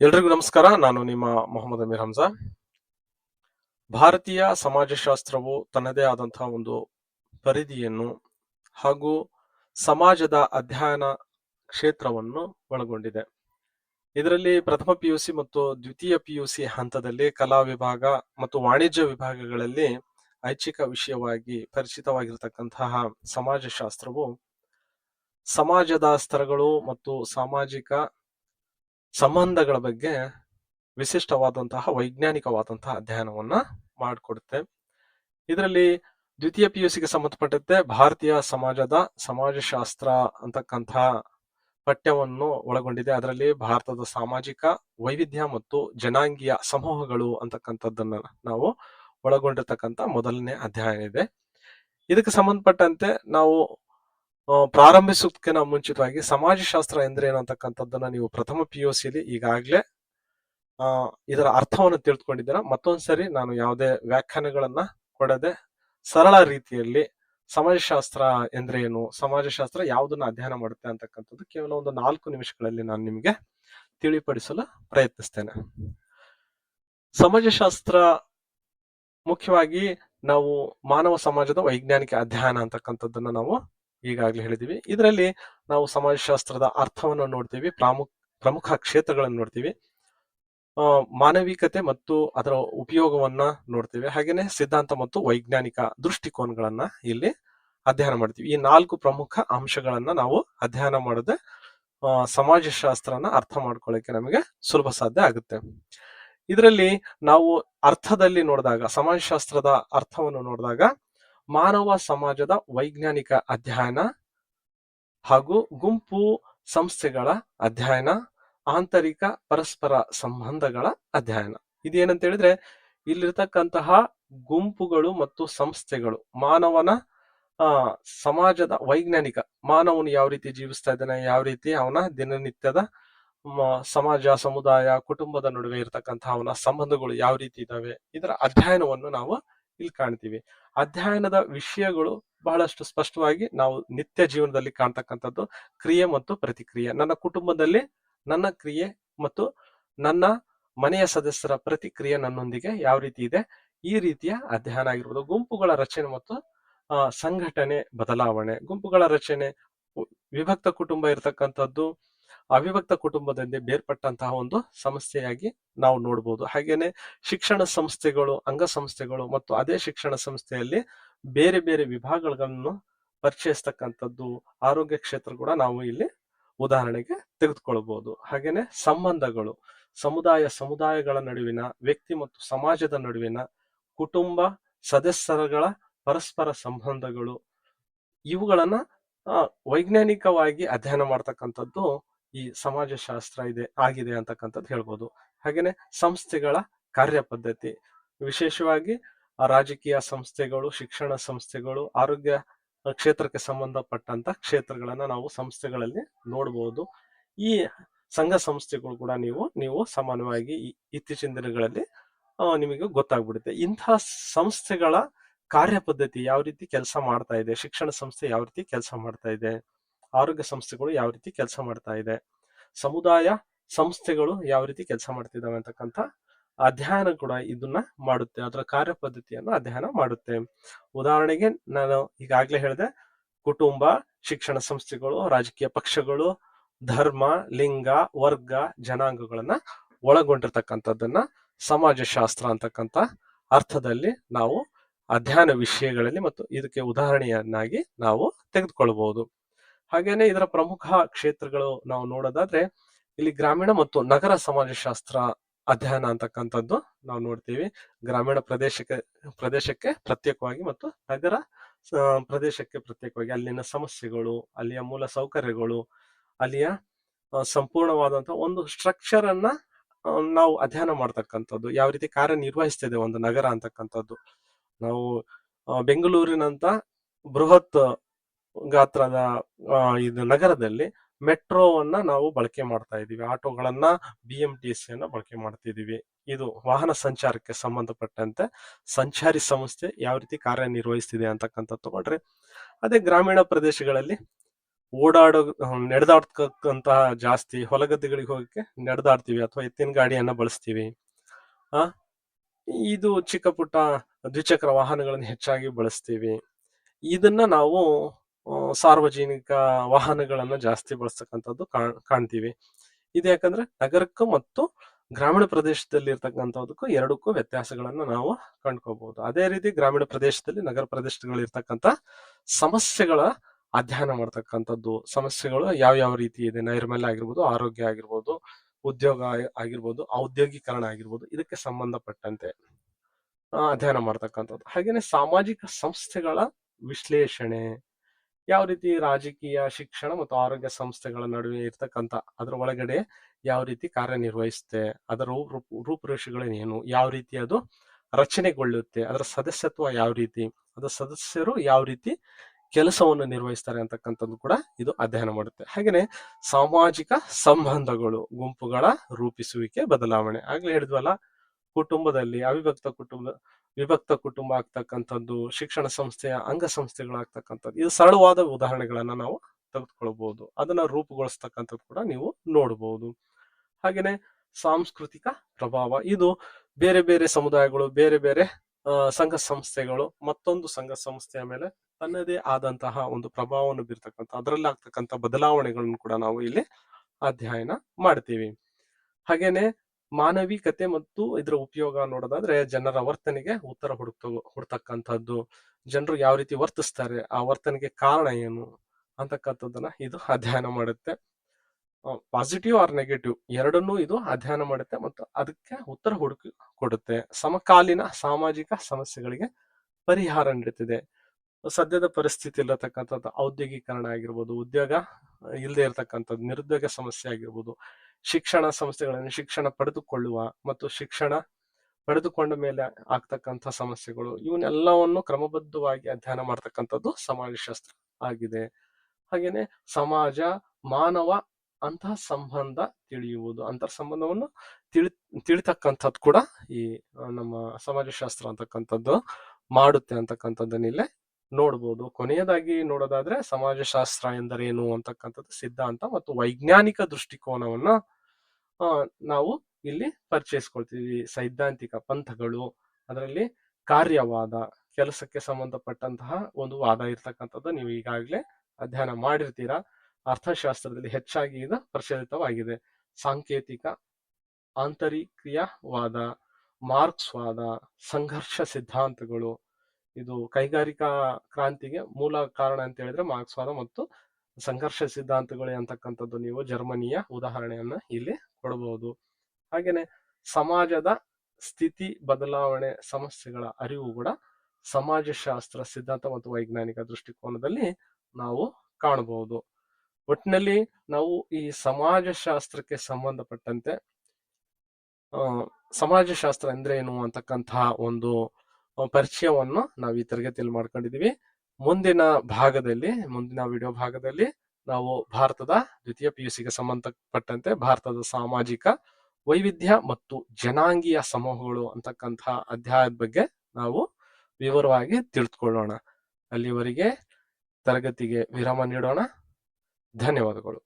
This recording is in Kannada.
ಎಲ್ರಿಗೂ ನಮಸ್ಕಾರ. ನಾನು ನಿಮ್ಮ ಮೊಹಮ್ಮದ್ ಅಮೀರ್ ಹಮ್ಜಾ ಭಾರತೀಯ ಸಮಾಜಶಾಸ್ತ್ರವು ತನ್ನದೇ ಆದಂತಹ ಒಂದು ಪರಿಧಿಯನ್ನು ಹಾಗೂ ಸಮಾಜದ ಅಧ್ಯಯನ ಕ್ಷೇತ್ರವನ್ನು ಒಳಗೊಂಡಿದೆ. ಇದರಲ್ಲಿ ಪ್ರಥಮ ಪಿಯುಸಿ ಮತ್ತು ದ್ವಿತೀಯ ಪಿಯುಸಿ ಹಂತದಲ್ಲಿ ಕಲಾ ವಿಭಾಗ ಮತ್ತು ವಾಣಿಜ್ಯ ವಿಭಾಗಗಳಲ್ಲಿ ಐಚ್ಛಿಕ ವಿಷಯವಾಗಿ ಪರಿಚಿತವಾಗಿರತಕ್ಕಂತಹ ಸಮಾಜಶಾಸ್ತ್ರವು ಸಮಾಜದ ಸ್ತರಗಳು ಮತ್ತು ಸಾಮಾಜಿಕ ಸಂಬಂಧಗಳ ಬಗ್ಗೆ ವಿಶಿಷ್ಟವಾದಂತಹ ವೈಜ್ಞಾನಿಕವಾದಂತಹ ಅಧ್ಯಯನವನ್ನ ಮಾಡಿಕೊಡುತ್ತೆ ಇದರಲ್ಲಿ ದ್ವಿತೀಯ ಪಿ ಯು ಸಿಗೆ ಸಂಬಂಧಪಟ್ಟಂತೆ ಭಾರತೀಯ ಸಮಾಜದ ಸಮಾಜಶಾಸ್ತ್ರ ಅಂತಕ್ಕಂತಹ ಪಠ್ಯವನ್ನು ಒಳಗೊಂಡಿದೆ. ಅದರಲ್ಲಿ ಭಾರತದ ಸಾಮಾಜಿಕ ವೈವಿಧ್ಯ ಮತ್ತು ಜನಾಂಗೀಯ ಸಮೂಹಗಳು ಅಂತಕ್ಕಂಥದ್ದನ್ನ ನಾವು ಒಳಗೊಂಡಿರ್ತಕ್ಕಂಥ ಮೊದಲನೇ ಅಧ್ಯಯನ ಇದೆ ಇದಕ್ಕೆ ಸಂಬಂಧಪಟ್ಟಂತೆ ನಾವು ಪ್ರಾರಂಭಿಸೋದಕ್ಕಿಂತ ಮುಂಚಿತವಾಗಿ ಸಮಾಜಶಾಸ್ತ್ರ ಎಂದ್ರೇನು ಅಂತಕ್ಕಂಥದ್ದನ್ನ ನೀವು ಪ್ರಥಮ ಪಿ ಯು ಸಿಲಿ ಈಗಾಗಲೇ ಇದರ ಅರ್ಥವನ್ನು ತಿಳ್ಕೊಂಡಿದ್ದೀರಾ. ಮತ್ತೊಂದ್ಸರಿ ನಾನು ಯಾವುದೇ ವ್ಯಾಖ್ಯಾನಗಳನ್ನ ಕೊಡದೆ ಸರಳ ರೀತಿಯಲ್ಲಿ ಸಮಾಜಶಾಸ್ತ್ರ ಎಂದ್ರೆ ಏನು, ಸಮಾಜಶಾಸ್ತ್ರ ಯಾವುದನ್ನ ಅಧ್ಯಯನ ಮಾಡುತ್ತೆ ಅಂತಕ್ಕಂಥದ್ದು ಕೇವಲ ಒಂದು ನಾಲ್ಕು ನಿಮಿಷಗಳಲ್ಲಿ ನಾನು ನಿಮಗೆ ತಿಳಿಪಡಿಸಲು ಪ್ರಯತ್ನಿಸ್ತೇನೆ. ಸಮಾಜಶಾಸ್ತ್ರ ಮುಖ್ಯವಾಗಿ ನಾವು ಮಾನವ ಸಮಾಜದ ವೈಜ್ಞಾನಿಕ ಅಧ್ಯಯನ ಅಂತಕ್ಕಂಥದ್ದನ್ನ ನಾವು ಈಗಾಗಲೇ ಹೇಳಿದ್ದೀವಿ. ಇದರಲ್ಲಿ ನಾವು ಸಮಾಜಶಾಸ್ತ್ರದ ಅರ್ಥವನ್ನು ನೋಡ್ತೀವಿ ಪ್ರಾಮುಖ ಪ್ರಮುಖ ಕ್ಷೇತ್ರಗಳನ್ನು ನೋಡ್ತೀವಿ. ಮಾನವಿಕತೆ ಮತ್ತು ಅದರ ಉಪಯೋಗವನ್ನ ನೋಡ್ತೀವಿ. ಹಾಗೇನೆ ಸಿದ್ಧಾಂತ ಮತ್ತು ವೈಜ್ಞಾನಿಕ ದೃಷ್ಟಿಕೋನಗಳನ್ನ ಇಲ್ಲಿ ಅಧ್ಯಯನ ಮಾಡ್ತೀವಿ. ಈ ನಾಲ್ಕು ಪ್ರಮುಖ ಅಂಶಗಳನ್ನ ನಾವು ಅಧ್ಯಯನ ಮಾಡದೆ ಸಮಾಜಶಾಸ್ತ್ರನ ಅರ್ಥ ಮಾಡ್ಕೊಳಕ್ಕೆ ನಮಗೆ ಸುಲಭ ಸಾಧ್ಯ ಆಗುತ್ತೆ. ಇದರಲ್ಲಿ ನಾವು ಅರ್ಥದಲ್ಲಿ ನೋಡಿದಾಗ, ಸಮಾಜಶಾಸ್ತ್ರದ ಅರ್ಥವನ್ನು ನೋಡಿದಾಗ ಮಾನವ ಸಮಾಜದ ವೈಜ್ಞಾನಿಕ ಅಧ್ಯಯನ ಹಾಗೂ ಗುಂಪು ಸಂಸ್ಥೆಗಳ ಅಧ್ಯಯನ, ಆಂತರಿಕ ಪರಸ್ಪರ ಸಂಬಂಧಗಳ ಅಧ್ಯಯನ. ಇದೇನಂತ ಹೇಳಿದ್ರೆ, ಇಲ್ಲಿರ್ತಕ್ಕಂತಹ ಗುಂಪುಗಳು ಮತ್ತು ಸಂಸ್ಥೆಗಳು, ಮಾನವನ ಸಮಾಜದ ವೈಜ್ಞಾನಿಕ, ಮಾನವನು ಯಾವ ರೀತಿ ಜೀವಿಸ್ತಾ ಇದ್ದಾನೆ, ಯಾವ ರೀತಿ ಅವನ ದಿನನಿತ್ಯದ ಸಮಾಜ, ಸಮುದಾಯ, ಕುಟುಂಬದ ನಡುವೆ ಇರತಕ್ಕಂತಹ ಅವನ ಸಂಬಂಧಗಳು ಯಾವ ರೀತಿ ಇದ್ದಾವೆ, ಇದರ ಅಧ್ಯಯನವನ್ನು ನಾವು ಇಲ್ಲಿ ಕಾಣ್ತೀವಿ. ಅಧ್ಯಯನದ ವಿಷಯಗಳು ಬಹಳಷ್ಟು ಸ್ಪಷ್ಟವಾಗಿ ನಾವು ನಿತ್ಯ ಜೀವನದಲ್ಲಿ ಕಾಣ್ತಕ್ಕಂಥದ್ದು ಕ್ರಿಯೆ ಮತ್ತು ಪ್ರತಿಕ್ರಿಯೆ. ನನ್ನ ಕುಟುಂಬದಲ್ಲಿ ನನ್ನ ಕ್ರಿಯೆ ಮತ್ತು ನನ್ನ ಮನೆಯ ಸದಸ್ಯರ ಪ್ರತಿಕ್ರಿಯೆ ನನ್ನೊಂದಿಗೆ ಯಾವ ರೀತಿ ಇದೆ? ಈ ರೀತಿಯ ಅಧ್ಯಯನ ಆಗಿರ್ಬೋದು. ಗುಂಪುಗಳ ರಚನೆ ಮತ್ತು ಸಂಘಟನೆ ಬದಲಾವಣೆ. ಗುಂಪುಗಳ ರಚನೆ, ವಿಭಕ್ತ ಕುಟುಂಬ ಇರತಕ್ಕಂಥದ್ದು ಅವಿಭಕ್ತ ಕುಟುಂಬದಿಂದ ಬೇರ್ಪಟ್ಟಂತಹ ಒಂದು ಸಮಸ್ಯೆಯಾಗಿ ನಾವು ನೋಡ್ಬೋದು. ಹಾಗೇನೆ ಶಿಕ್ಷಣ ಸಂಸ್ಥೆಗಳು ಅಂಗ ಸಂಸ್ಥೆಗಳು ಮತ್ತು ಅದೇ ಶಿಕ್ಷಣ ಸಂಸ್ಥೆಯಲ್ಲಿ ಬೇರೆ ಬೇರೆ ವಿಭಾಗಗಳನ್ನು ಪರಿಚಯಿಸ್ತಕ್ಕಂಥದ್ದು ಆರೋಗ್ಯ ಕ್ಷೇತ್ರ ಕೂಡ ನಾವು ಇಲ್ಲಿ ಉದಾಹರಣೆಗೆ ತೆಗೆದುಕೊಳ್ಬಹುದು ಹಾಗೇನೆ ಸಂಬಂಧಗಳು, ಸಮುದಾಯ, ಸಮುದಾಯಗಳ ನಡುವಿನ, ವ್ಯಕ್ತಿ ಮತ್ತು ಸಮಾಜದ ನಡುವಿನ, ಕುಟುಂಬ ಸದಸ್ಯರಗಳ ಪರಸ್ಪರ ಸಂಬಂಧಗಳು, ಇವುಗಳನ್ನ ವೈಜ್ಞಾನಿಕವಾಗಿ ಅಧ್ಯಯನ ಮಾಡ್ತಕ್ಕಂಥದ್ದು ಈ ಸಮಾಜಶಾಸ್ತ್ರ ಇದೆ, ಆಗಿದೆ ಅಂತಕ್ಕಂಥದ್ದು ಹೇಳ್ಬೋದು. ಹಾಗೇನೆ ಸಂಸ್ಥೆಗಳ ಕಾರ್ಯಪದ್ಧತಿ ವಿಶೇಷವಾಗಿ ಆ ರಾಜಕೀಯ ಸಂಸ್ಥೆಗಳು, ಶಿಕ್ಷಣ ಸಂಸ್ಥೆಗಳು, ಆರೋಗ್ಯ ಕ್ಷೇತ್ರಕ್ಕೆ ಸಂಬಂಧಪಟ್ಟಂತ ಕ್ಷೇತ್ರಗಳನ್ನ ನಾವು ಸಂಸ್ಥೆಗಳಲ್ಲಿ ನೋಡಬಹುದು ಈ ಸಂಘ ಸಂಸ್ಥೆಗಳು ಕೂಡ ನೀವು ನೀವು ಸಾಮಾನ್ಯವಾಗಿ ಈ ಇತ್ತೀಚಿನ ದಿನಗಳಲ್ಲಿ ನಿಮಗೆ ಗೊತ್ತಾಗ್ಬಿಡುತ್ತೆ. ಇಂತಹ ಸಂಸ್ಥೆಗಳ ಕಾರ್ಯಪದ್ಧತಿ ಯಾವ ರೀತಿ ಕೆಲಸ ಮಾಡ್ತಾ ಇದೆ, ಶಿಕ್ಷಣ ಸಂಸ್ಥೆ ಯಾವ ರೀತಿ ಕೆಲಸ ಮಾಡ್ತಾ ಇದೆ? ಆರೋಗ್ಯ ಸಂಸ್ಥೆಗಳು ಯಾವ ರೀತಿ ಕೆಲಸ ಮಾಡ್ತಾ ಇದೆ. ಸಮುದಾಯ ಸಂಸ್ಥೆಗಳು ಯಾವ ರೀತಿ ಕೆಲಸ ಮಾಡ್ತಿದ್ದಾವೆ ಅಂತಕ್ಕಂಥ ಅಧ್ಯಯನ ಕೂಡ ಇದನ್ನ ಮಾಡುತ್ತೆ. ಅದರ ಕಾರ್ಯಪದ್ಧತಿಯನ್ನು ಅಧ್ಯಯನ ಮಾಡುತ್ತೆ. ಉದಾಹರಣೆಗೆ ನಾನು ಈಗಾಗಲೇ ಹೇಳಿದೆ, ಕುಟುಂಬ, ಶಿಕ್ಷಣ ಸಂಸ್ಥೆಗಳು, ರಾಜಕೀಯ ಪಕ್ಷಗಳು, ಧರ್ಮ, ಲಿಂಗ, ವರ್ಗ, ಜನಾಂಗಗಳನ್ನ ಒಳಗೊಂಡಿರ್ತಕ್ಕಂಥದ್ದನ್ನ ಸಮಾಜಶಾಸ್ತ್ರ ಅಂತಕ್ಕಂಥ ಅರ್ಥದಲ್ಲಿ ನಾವು ಅಧ್ಯಯನ ವಿಷಯಗಳಲ್ಲಿ ಮತ್ತು ಇದಕ್ಕೆ ಉದಾಹರಣೆಯನ್ನಾಗಿ ನಾವು ತೆಗೆದುಕೊಳ್ಬಹುದು. ಹಾಗೇನೆ ಇದರ ಪ್ರಮುಖ ಕ್ಷೇತ್ರಗಳು ನಾವು ನೋಡೋದಾದ್ರೆ ಇಲ್ಲಿ ಗ್ರಾಮೀಣ ಮತ್ತು ನಗರ ಸಮಾಜಶಾಸ್ತ್ರ ಅಧ್ಯಯನ ಅಂತಕ್ಕಂಥದ್ದು ನಾವು ನೋಡ್ತೀವಿ. ಗ್ರಾಮೀಣ ಪ್ರದೇಶಕ್ಕೆ ಪ್ರದೇಶಕ್ಕೆ ಪ್ರತ್ಯೇಕವಾಗಿ ಮತ್ತು ನಗರ ಪ್ರದೇಶಕ್ಕೆ ಪ್ರತ್ಯೇಕವಾಗಿ ಅಲ್ಲಿನ ಸಮಸ್ಯೆಗಳು, ಅಲ್ಲಿಯ ಮೂಲ ಸೌಕರ್ಯಗಳು, ಅಲ್ಲಿಯ ಸಂಪೂರ್ಣವಾದಂತಹ ಒಂದು ಸ್ಟ್ರಕ್ಚರ್ ಅನ್ನ ನಾವು ಅಧ್ಯಯನ ಮಾಡ್ತಕ್ಕಂಥದ್ದು. ಯಾವ ರೀತಿ ಕಾರ್ಯನಿರ್ವಹಿಸ್ತಿದೆ ಒಂದು ನಗರ ಅಂತಕ್ಕಂಥದ್ದು. ನಾವು ಬೆಂಗಳೂರಿನಂತ ಬೃಹತ್ ಗಾತ್ರದ ಇದು ನಗರದಲ್ಲಿ ಮೆಟ್ರೋವನ್ನ ನಾವು ಬಳಕೆ ಮಾಡ್ತಾ ಇದ್ದೀವಿ. ಆಟೋಗಳನ್ನ ಬಿ ಎಂ ಟಿ ಸಿ ಅನ್ನ ಬಳಕೆ ಮಾಡ್ತಿದ್ದೀವಿ. ಇದು ವಾಹನ ಸಂಚಾರಕ್ಕೆ ಸಂಬಂಧಪಟ್ಟಂತೆ ಸಂಚಾರಿ ಸಂಸ್ಥೆ ಯಾವ ರೀತಿ ಕಾರ್ಯನಿರ್ವಹಿಸ್ತಿದೆ ಅಂತಕ್ಕಂಥ ತಗೊಂಡ್ರೆ, ಅದೇ ಗ್ರಾಮೀಣ ಪ್ರದೇಶಗಳಲ್ಲಿ ಓಡಾಡೋ ನಡೆದಾಡ್ತಕ್ಕಂತಹ ಜಾಸ್ತಿ ಹೊಲಗದ್ದೆಗಳಿಗೆ ಹೋಗಕ್ಕೆ ನಡೆದಾಡ್ತೀವಿ ಅಥವಾ ಎತ್ತಿನ ಗಾಡಿಯನ್ನ ಬಳಸ್ತೀವಿ. ಆ, ಇದು ಚಿಕ್ಕ ಪುಟ್ಟ ದ್ವಿಚಕ್ರ ವಾಹನಗಳನ್ನು ಹೆಚ್ಚಾಗಿ ಬಳಸ್ತೀವಿ. ಇದನ್ನ ನಾವು ಸಾರ್ವಜನಿಕ ವಾಹನಗಳನ್ನ ಜಾಸ್ತಿ ಬಳಸ್ತಕ್ಕಂಥದ್ದು ಕಾಣ್- ಕಾಣ್ತೀವಿ. ಇದು ಯಾಕಂದ್ರೆ ನಗರಕ್ಕೂ ಮತ್ತು ಗ್ರಾಮೀಣ ಪ್ರದೇಶದಲ್ಲಿ ಇರ್ತಕ್ಕಂಥದಕ್ಕೂ ಎರಡಕ್ಕೂ ವ್ಯತ್ಯಾಸಗಳನ್ನ ನಾವು ಕಂಡ್ಕೋಬಹುದು ಅದೇ ರೀತಿ ಗ್ರಾಮೀಣ ಪ್ರದೇಶದಲ್ಲಿ ನಗರ ಪ್ರದೇಶಗಳು ಇರ್ತಕ್ಕಂಥ ಸಮಸ್ಯೆಗಳ ಅಧ್ಯಯನ ಮಾಡ್ತಕ್ಕಂಥದ್ದು. ಸಮಸ್ಯೆಗಳು ಯಾವ ಯಾವ ರೀತಿ ಇದೆ? ನೈರ್ಮಲ್ಯ ಆಗಿರ್ಬೋದು, ಆರೋಗ್ಯ ಆಗಿರ್ಬೋದು, ಉದ್ಯೋಗ ಆಗಿ- ಆಗಿರ್ಬೋದು, ಔದ್ಯೋಗೀಕರಣ ಆಗಿರ್ಬೋದು, ಇದಕ್ಕೆ ಸಂಬಂಧಪಟ್ಟಂತೆ ಅಧ್ಯಯನ ಮಾಡ್ತಕ್ಕಂಥದ್ದು. ಹಾಗೇನೆ ಸಾಮಾಜಿಕ ಸಂಸ್ಥೆಗಳ ವಿಶ್ಲೇಷಣೆ ಯಾವ ರೀತಿ ರಾಜಕೀಯ, ಶಿಕ್ಷಣ ಮತ್ತು ಆರೋಗ್ಯ ಸಂಸ್ಥೆಗಳ ನಡುವೆ ಇರ್ತಕ್ಕಂಥ ಅದರ ಒಳಗಡೆ ಯಾವ ರೀತಿ ಕಾರ್ಯನಿರ್ವಹಿಸುತ್ತೆ, ಅದರ ರೂಪ್ ರೂಪುರೇಷೆಗಳೇನು ಯಾವ ರೀತಿ ಅದು ರಚನೆಗೊಳ್ಳುತ್ತೆ, ಅದರ ಸದಸ್ಯತ್ವ ಯಾವ ರೀತಿ, ಅದರ ಸದಸ್ಯರು ಯಾವ ರೀತಿ ಕೆಲಸವನ್ನು ನಿರ್ವಹಿಸ್ತಾರೆ ಅಂತಕ್ಕಂಥದ್ದು ಕೂಡ ಇದು ಅಧ್ಯಯನ ಮಾಡುತ್ತೆ. ಹಾಗೇನೆ ಸಾಮಾಜಿಕ ಸಂಬಂಧಗಳು, ಗುಂಪುಗಳ ರೂಪಿಸುವಿಕೆ, ಬದಲಾವಣೆ ಆಗ್ಲೇ ಹೇಳಿದ್ವಲ್ಲ, ಕುಟುಂಬದಲ್ಲಿ, ಅವಿಭಕ್ತ ಕುಟುಂಬ ವಿಭಕ್ತ ಕುಟುಂಬ ಆಗ್ತಕ್ಕಂಥದ್ದು, ಶಿಕ್ಷಣ ಸಂಸ್ಥೆಯ ಅಂಗ ಸಂಸ್ಥೆಗಳಾಗ್ತಕ್ಕಂಥದ್ದು ಇದು ಸರಳವಾದ ಉದಾಹರಣೆಗಳನ್ನ ನಾವು ತೆಗೆದುಕೊಳ್ಬಹುದು. ಅದನ್ನ ರೂಪುಗೊಳಿಸ್ತಕ್ಕಂಥದ್ದು ಕೂಡ ನೀವು ನೋಡಬಹುದು. ಹಾಗೇನೆ ಸಾಂಸ್ಕೃತಿಕ ಪ್ರಭಾವ, ಇದು ಬೇರೆ ಬೇರೆ ಸಮುದಾಯಗಳು, ಬೇರೆ ಬೇರೆ ಸಂಘ ಸಂಸ್ಥೆಗಳು, ಮತ್ತೊಂದು ಸಂಘ ಸಂಸ್ಥೆಯ ಮೇಲೆ ತನ್ನದೇ ಆದಂತಹ ಒಂದು ಪ್ರಭಾವವನ್ನು ಬೀರ್ತಕ್ಕಂಥ, ಅದರಲ್ಲಿ ಆಗ್ತಕ್ಕಂಥ ಬದಲಾವಣೆಗಳನ್ನು ಕೂಡ ನಾವು ಇಲ್ಲಿ ಅಧ್ಯಯನ ಮಾಡ್ತೀವಿ. ಹಾಗೇನೆ ಮಾನವಿಕತೆ ಮತ್ತು ಇದರ ಉಪಯೋಗ ನೋಡೋದಾದ್ರೆ ಜನರ ವರ್ತನೆಗೆ ಉತ್ತರ ಹುಡುಕ್ತ ಹುಡ್ತಕ್ಕಂಥದ್ದು. ಜನರು ಯಾವ ರೀತಿ ವರ್ತಿಸ್ತಾರೆ, ಆ ವರ್ತನೆಗೆ ಕಾರಣ ಏನು ಅಂತಕ್ಕಂಥದ್ದನ್ನ ಇದು ಅಧ್ಯಯನ ಮಾಡುತ್ತೆ. ಪಾಸಿಟಿವ್ ಆರ್ ನೆಗೆಟಿವ್ ಎರಡನ್ನೂ ಇದು ಅಧ್ಯಯನ ಮಾಡುತ್ತೆ ಮತ್ತು ಅದಕ್ಕೆ ಉತ್ತರ ಹುಡುಕಿ ಕೊಡುತ್ತೆ. ಸಮಕಾಲೀನ ಸಾಮಾಜಿಕ ಸಮಸ್ಯೆಗಳಿಗೆ ಪರಿಹಾರ ನೀಡುತ್ತಿದೆ ಸದ್ಯದ ಪರಿಸ್ಥಿತಿ ಇರತಕ್ಕಂಥದ್ದು ಔದ್ಯೋಗೀಕರಣ ಆಗಿರ್ಬೋದು, ಉದ್ಯೋಗ ಇಲ್ಲದೆ ಇರತಕ್ಕಂಥದ್ದು, ನಿರುದ್ಯೋಗ ಸಮಸ್ಯೆ ಆಗಿರ್ಬೋದು ಶಿಕ್ಷಣ ಸಂಸ್ಥೆಗಳನ್ನು ಶಿಕ್ಷಣ ಪಡೆದುಕೊಳ್ಳುವ ಮತ್ತು ಶಿಕ್ಷಣ ಪಡೆದುಕೊಂಡ ಮೇಲೆ ಆಗ್ತಕ್ಕಂಥ ಸಮಸ್ಯೆಗಳು, ಇವನ್ನೆಲ್ಲವನ್ನು ಕ್ರಮಬದ್ಧವಾಗಿ ಅಧ್ಯಯನ ಮಾಡ್ತಕ್ಕಂಥದ್ದು ಸಮಾಜಶಾಸ್ತ್ರ ಆಗಿದೆ. ಹಾಗೇನೆ ಸಮಾಜ, ಮಾನವ ಅಂತಹ ಸಂಬಂಧ ತಿಳಿಯುವುದು ಅಂತರ್ ಸಂಬಂಧವನ್ನು ತಿಳಿ, ತಿಳಿತಕ್ಕಂಥದ್ದು ಕೂಡ ಈ ನಮ್ಮ ಸಮಾಜಶಾಸ್ತ್ರ ಅಂತಕ್ಕಂಥದ್ದು ಮಾಡುತ್ತೆ ಅಂತಕ್ಕಂಥದ್ದನ್ನ ಇಲ್ಲೇ ನೋಡ್ಬೋದು. ಕೊನೆಯದಾಗಿ ನೋಡೋದಾದ್ರೆ ಸಮಾಜಶಾಸ್ತ್ರ ಎಂದರೇನು ಅಂತಕ್ಕಂಥದ್ದು ಸಿದ್ಧಾಂತ ಮತ್ತು ವೈಜ್ಞಾನಿಕ ದೃಷ್ಟಿಕೋನವನ್ನ ನಾವು ಇಲ್ಲಿ ಪರಿಚಯಿಸ್ಕೊಳ್ತೀವಿ. ಸೈದ್ಧಾಂತಿಕ ಪಂಥಗಳು, ಅದರಲ್ಲಿ ಕಾರ್ಯವಾದ, ಕೆಲಸಕ್ಕೆ ಸಂಬಂಧಪಟ್ಟಂತಹ ಒಂದು ವಾದ ಇರ್ತಕ್ಕಂಥದ್ದು ನೀವು ಈಗಾಗಲೇ ಅಧ್ಯಯನ ಮಾಡಿರ್ತೀರಾ. ಅರ್ಥಶಾಸ್ತ್ರದಲ್ಲಿ ಹೆಚ್ಚಾಗಿ ಇದು ಪ್ರಚಲಿತವಾಗಿದೆ. ಸಾಂಕೇತಿಕ, ಆಂತರಿಕ್ರಿಯವಾದ, ಮಾರ್ಕ್ಸ್ವಾದ, ಸಂಘರ್ಷ ಸಿದ್ಧಾಂತಗಳು ಇದು ಕೈಗಾರಿಕಾ ಕ್ರಾಂತಿಗೆ ಮೂಲ ಕಾರಣ ಅಂತ ಹೇಳಿದ್ರೆ ಮಾರ್ಕ್ಸ್ವಾದ ಮತ್ತು ಸಂಘರ್ಷ ಸಿದ್ಧಾಂತಗಳು ಅಂತಕ್ಕಂಥದ್ದು ನೀವು ಜರ್ಮನಿಯ ಉದಾಹರಣೆಯನ್ನ ಇಲ್ಲಿ ಕೊಡಬಹುದು ಹಾಗೇನೆ ಸಮಾಜದ ಸ್ಥಿತಿ ಬದಲಾವಣೆ ಸಮಸ್ಯೆಗಳ ಅರಿವು ಕೂಡ ಸಮಾಜಶಾಸ್ತ್ರ ಸಿದ್ಧಾಂತ ಮತ್ತು ವೈಜ್ಞಾನಿಕ ದೃಷ್ಟಿಕೋನದಲ್ಲಿ ನಾವು ಕಾಣಬಹುದು ಒಟ್ಟಿನಲ್ಲಿ ನಾವು ಈ ಸಮಾಜಶಾಸ್ತ್ರಕ್ಕೆ ಸಂಬಂಧಪಟ್ಟಂತೆ ಸಮಾಜಶಾಸ್ತ್ರ ಅಂದ್ರೆ ಏನು ಅಂತಕ್ಕಂತಹ ಒಂದು ಪರಿಚಯವನ್ನು ನಾವು ಈ ತರಗತಿಯಲ್ಲಿ ಮಾಡ್ಕೊಂಡಿದೀವಿ ಮುಂದಿನ ಭಾಗದಲ್ಲಿ, ಮುಂದಿನ ವಿಡಿಯೋ ಭಾಗದಲ್ಲಿ ನಾವು ಭಾರತದ ದ್ವಿತೀಯ ಪಿ ಯು ಸಿಗೆ ಸಂಬಂಧಪಟ್ಟಂತೆ ಭಾರತದ ಸಾಮಾಜಿಕ ವೈವಿಧ್ಯ ಮತ್ತು ಜನಾಂಗೀಯ ಸಮೂಹಗಳು ಅಂತಕ್ಕಂತಹ ಅಧ್ಯಾಯದ ಬಗ್ಗೆ ನಾವು ವಿವರವಾಗಿ ತಿಳಿದುಕೊಳ್ಳೋಣ ಅಲ್ಲಿವರೆಗೆ ತರಗತಿಗೆ ವಿರಾಮ ನೀಡೋಣ. ಧನ್ಯವಾದಗಳು.